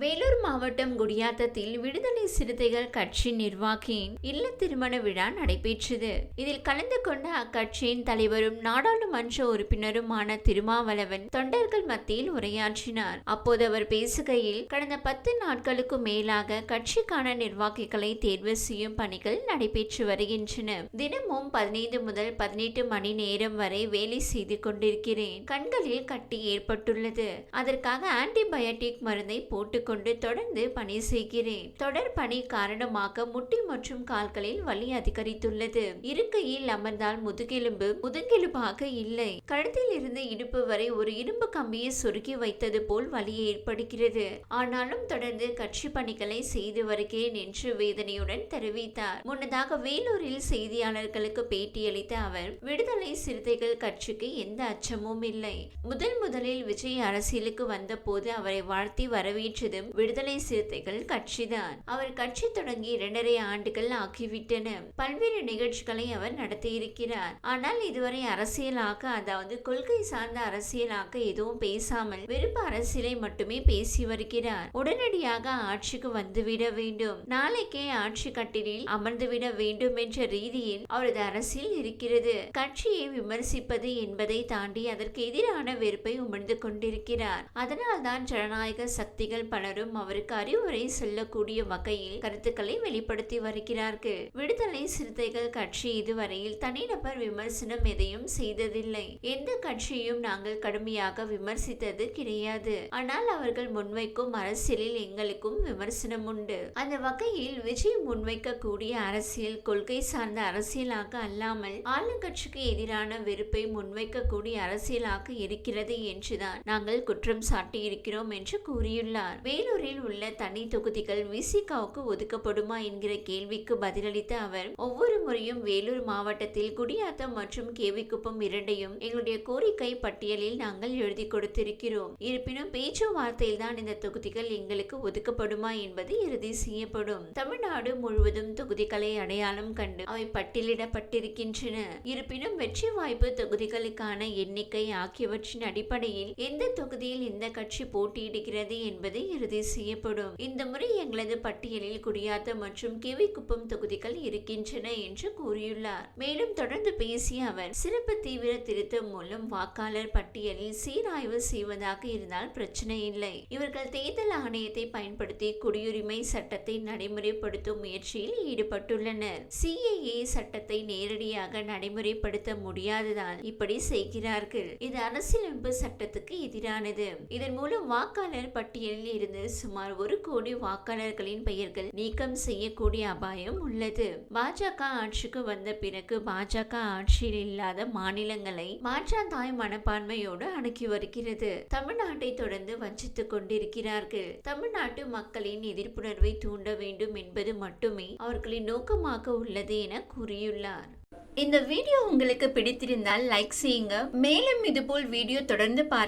வேலூர் மாவட்டம் குடியாத்தத்தில் விடுதலை சிறுத்தைகள் கட்சி நிர்வாகியின் இல்ல திருமண விழா நடைபெற்றது. இதில் கலந்து கொண்ட அக்கட்சியின் தலைவரும் நாடாளுமன்ற உறுப்பினருமான திருமாவளவன் தொண்டர்கள் மத்தியில் உரையாற்றினார். அப்போது அவர் பேசுகையில் கடந்த பத்து நாட்களுக்கு மேலாக கட்சிக்கான நிர்வாகிகளை தேர்வு செய்யும் பணிகள் நடைபெற்று வருகின்றன. தினமும் பதினைந்து முதல் பதினெட்டு மணி நேரம் வரை வேலை செய்து கொண்டிருக்கிறேன். கண்களில் கட்டி ஏற்பட்டுள்ளது. அதற்காக ஆன்டிபயோட்டிக் மருந்தை போட்டு போட்டுக்கொண்டு தொடர்ந்து பணி செய்கிறேன். தொடர் பணி காரணமாக முட்டி மற்றும் கால்களில் வலி அதிகரித்துள்ளது. இருக்கையில் அமர்ந்தால் முதுகெலும்பு முதுகெலும்பாக இல்லை. கழுத்தில் இருந்து இடுப்பு வரை ஒரு இரும்பு கம்பியை சுருக்கி வைத்தது போல் வலி ஏற்படுகிறது. ஆனாலும் தொடர்ந்து கட்சி பணிகளை செய்து வருகிறேன் என்று வேதனையுடன் தெரிவித்தார். முன்னதாக வேலூரில் செய்தியாளர்களுக்கு பேட்டியளித்த அவர் விடுதலை சிறுத்தைகள் கட்சிக்கு எந்த அச்சமும் இல்லை. முதல் முதலில் விஜய் அரசியலுக்கு வந்தபோது அவரை வாழ்த்தி வரவேற்றது வரவேற்றதும் விடுதலை சிறுத்தைகள் கட்சிதான். அவர் கட்சி தொடங்கி இரண்டரை ஆண்டுகள் ஆகிவிட்டன. பல்வேறு நிகழ்ச்சிகளை அவர் நடத்தியிருக்கிறார். ஆனால் இதுவரை அரசியலாக அதாவது கொள்கை சார்ந்த அரசியலாக எதுவும் பேசாமல் விருப்ப அரசியலை மட்டுமே பேசி வருகிறார். உடனடியாக ஆட்சிக்கு வந்துவிட வேண்டும். நாளைக்கே ஆட்சி கட்டிலில் அமர்ந்துவிட வேண்டும் என்ற ரீதியில் அவரது அரசியல் இருக்கிறது. கட்சியை விமர்சிப்பது என்பதை தாண்டி அதற்கு எதிரான வெறுப்பை உமிழ்ந்து கொண்டிருக்கிறார். அதனால்தான் ஜனநாயக சக்திகள் பல பலரும் அவருக்கு அறிவுரை சொல்லக்கூடிய வகையில் கருத்துக்களை வெளிப்படுத்தி வருகிறார்கள். விடுதலை சிறுத்தைகள் கட்சி இதுவரையில் தனிநபர் விமர்சனம் எதையும் செய்ததில்லை. எந்த கட்சியும் நாங்கள் கடுமையாக விமர்சித்தது கிடையாது. ஆனால் அவர்கள் முன்வைக்கும் அரசியலில் எங்களுக்கும் விமர்சனம் உண்டு. அந்த வகையில் விஜய் முன்வைக்கக்கூடிய அரசியல் கொள்கை சார்ந்த அரசியலாக அல்லாமல் ஆளுங்கட்சிக்கு எதிரான வெறுப்பை முன்வைக்கக்கூடிய அரசியலாக இருக்கிறது என்றுதான் நாங்கள் குற்றம் சாட்டியிருக்கிறோம் என்று கூறியுள்ளார். வேலூரில் உள்ள தனி தொகுதிகள் விசிகாவுக்கு ஒதுக்கப்படுமா என்கிற கேள்விக்கு பதிலளித்த அவர் ஒவ்வொரு முறையும் வேலூர் மாவட்டத்தில் குடியாத்தம் மற்றும் கேவிக்குப்பம் இரண்டையும் எங்களுடைய கோரிக்கை பட்டியலில் நாங்கள் எழுதி கொடுத்திருக்கிறோம். இருப்பினும் பேச்சுவார்த்தையில் தான் இந்த தொகுதிகள் எங்களுக்கு ஒதுக்கப்படுமா என்பது இறுதி செய்யப்படும். தமிழ்நாடு முழுவதும் தொகுதிகளை அடையாளம் கண்டு அவை பட்டியலிடப்பட்டிருக்கின்றன. இருப்பினும் வெற்றி வாய்ப்பு தொகுதிகளுக்கான எண்ணிக்கை ஆகியவற்றின் அடிப்படையில் எந்த தொகுதியில் எந்த கட்சி போட்டியிடுகிறது என்பது இறுதி செய்யப்படும். இந்த முறை எங்களது பட்டியலில் குடியாத்தம் மற்றும் கிவிக்குப்பம் தொகுதிகள் இருக்கின்றன என்று கூறியுள்ளார். மேலும் தொடர்ந்து பேசிய அவர் சிறப்பு தீவிர திருத்தம் மூலம் வாக்காளர் பட்டியலில் சீராய்வு செய்வதாக இருந்தால் பிரச்சனை இல்லை. இவர்கள் தேர்தல் ஆணையத்தை பயன்படுத்தி குடியுரிமை சட்டத்தை நடைமுறைப்படுத்தும் முயற்சியில் ஈடுபட்டுள்ளனர். சிஏஏ சட்டத்தை நேரடியாக நடைமுறைப்படுத்த முடியாததால் இப்படி செய்கிறார்கள். இது அரசியலமைப்பு சட்டத்துக்கு எதிரானது. இதன் மூலம் வாக்காளர் பட்டியலில் இருந்து இருந்து சுமார் ஒரு கோடி வாக்காளர்களின் பெயர்கள் நீக்கம் செய்யக்கூடிய அபாயம் உள்ளது. பாஜக ஆட்சிக்கு வந்த பிறகு பாஜக ஆட்சியில் இல்லாத மாநிலங்களை மாற்றாந்தாய் மனப்பான்மையோடு அணுகி வருகிறது. தமிழ்நாட்டை தொடர்ந்து வஞ்சித்துக் கொண்டிருக்கிறார்கள். தமிழ்நாட்டு மக்களின் எதிர்ப்புணர்வை தூண்ட வேண்டும் என்பது மட்டுமே அவர்களின் நோக்கமாக உள்ளது என கூறியுள்ளார். இந்த வீடியோ உங்களுக்கு பிடித்திருந்தால் லைக் செய்யுங்க. மேலும் இதுபோல் வீடியோ தொடர்ந்து பார்க்க